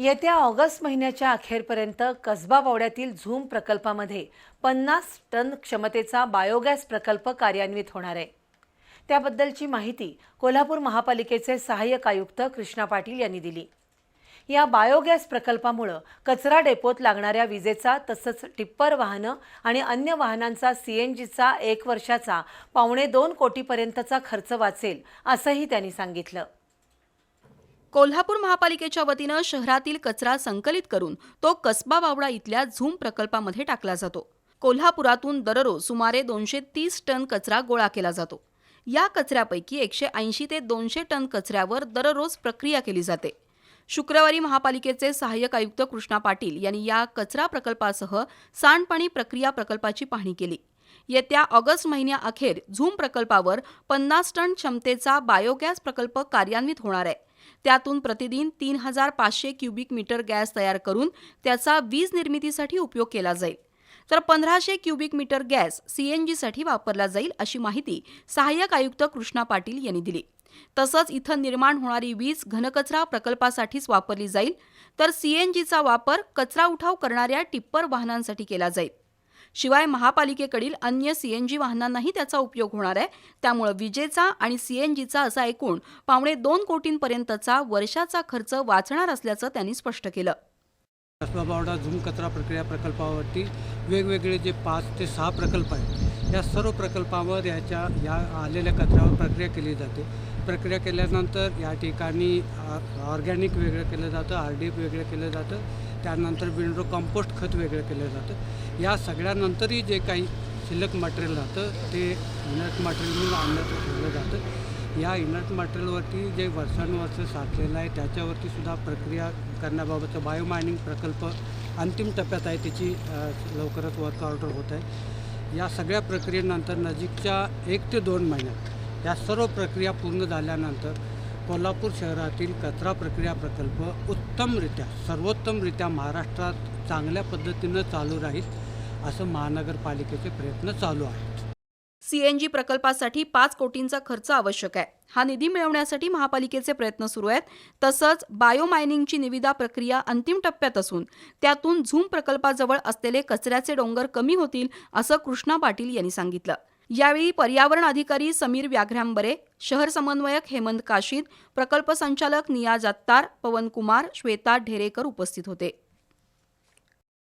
येत्या ऑगस्ट महिन्याच्या अखेरपर्यंत कसबा बावड्यातील झूम प्रकल्पामध्ये पन्नास टन क्षमतेचा बायोगॅस प्रकल्प कार्यान्वित होणार आहे. त्याबद्दलची माहिती कोल्हापूर महापालिकेचे सहाय्यक आयुक्त कृष्णा पाटील यांनी दिली. या बायोगॅस प्रकल्पामुळं कचरा डेपोत लागणाऱ्या विजेचा तसंच टिप्पर वाहनं आणि अन्य वाहनांचा सीएनजीचा एक वर्षाचा पावणे दोन कोटीपर्यंतचा खर्च वाचेल असंही त्यांनी सांगितलं. कोल्हापूर महापालिकेच्या वतीनं शहरातील कचरा संकलित करून तो कसबा बावडा इथल्या झूम प्रकल्पामध्ये टाकला जातो. कोल्हापुरातून दररोज सुमारे दोनशे तीस टन कचरा गोळा केला जातो. या कचऱ्यापैकी एकशे ऐंशी ते दोनशे टन कचऱ्यावर दररोज प्रक्रिया केली जाते. शुक्रवारी महापालिकेचे सहाय्यक आयुक्त कृष्णा पाटील यांनी या कचरा प्रकल्पासह सांडपाणी प्रक्रिया प्रकल्पाची पाहणी केली. येत्या ऑगस्ट महिन्याअखेर झूम प्रकल्पावर पन्नास टन क्षमतेचा बायोगॅस प्रकल्प कार्यान्वित होणार आहे. त्यातून प्रतिदिन तीन हजार पाचशे क्युबिक मीटर गॅस तयार करून त्याचा वीज निर्मितीसाठी उपयोग केला जाईल. तर पंधराशे क्युबिक मीटर गॅस सीएनजीसाठी वापरला जाईल अशी माहिती सहाय्यक आयुक्त कृष्णा पाटील यांनी दिली. तसंच इथं निर्माण होणारी वीज घनकचरा प्रकल्पासाठीच वापरली जाईल. तर सीएनजीचा वापर कचरा उठाव करणाऱ्या टिप्पर वाहनांसाठी केला जाईल. शिवाय महापालिकेकडील अन्य सीएनजी वाहनांनाही त्याचा उपयोग होणार आहे. त्यामुळे विजेचा आणि सीएनजीचा असा एकूण पावणे दोन कोटींपर्यंतचा वर्षाचा खर्च वाचणार असल्याचं त्यांनी स्पष्ट केलं. कसबा बावडा झुम कचरा प्रक्रिया प्रकल्पावरती वेगवेगळे जे पाच ते सहा प्रकल्प आहेत या सर्व प्रकल्पावर याच्या या आलेल्या कचऱ्यावर प्रक्रिया केली जाते. प्रक्रिया केल्यानंतर या ठिकाणी ऑर्गॅनिक वेगळं केलं जातं आर डी एफ वेगळं केलं जातं त्यानंतर विंडो कंपोस्ट खत वेगळं केलं जातं. या सगळ्यानंतरही जे काही शिल्लक मटेरियल राहतं ते इनर्ट मटेरियल म्हणून आणण्यात ठेवलं जातं. या इनर्ट मटेरियलवरती जे वर्षानुवर्ष साठलेलं आहे त्याच्यावरती सुद्धा प्रक्रिया करण्याबाबतचा बायोमायनिंग प्रकल्प अंतिम टप्प्यात आहे त्याची लवकरच वर्क ऑर्डर होत आहे. या सगळ्या प्रक्रियेनंतर नजीकच्या एक ते दोन महिन्यात या सर्व प्रक्रिया पूर्ण झाल्यानंतर कोल्हापूर शहरातील कचरा प्रक्रिया प्रकल्प उत्तमरित्या सर्वोत्तमरित्या महाराष्ट्रात चांगल्या पद्धतीनं चालू राहील असं महानगरपालिकेचे प्रयत्न चालू आहेत. सीएनजी प्रकल्पासाठी पाच कोटींचा खर्च आवश्यक आहे. हा निधी मिळवण्यासाठी महापालिकेचे प्रयत्न सुरू आहेत. तसंच बायोमायनिंगची निविदा प्रक्रिया अंतिम टप्प्यात असून त्यातून झूम प्रकल्पाजवळ असलेले कचऱ्याचे डोंगर कमी होतील असं कृष्णा पाटील यांनी सांगितलं. यावेळी पर्यावरण अधिकारी समीर व्याघ्रांबरे शहर समन्वयक हेमंत काशीद प्रकल्प संचालक निया जत्तार पवन कुमार श्वेता ढेरेकर उपस्थित होते.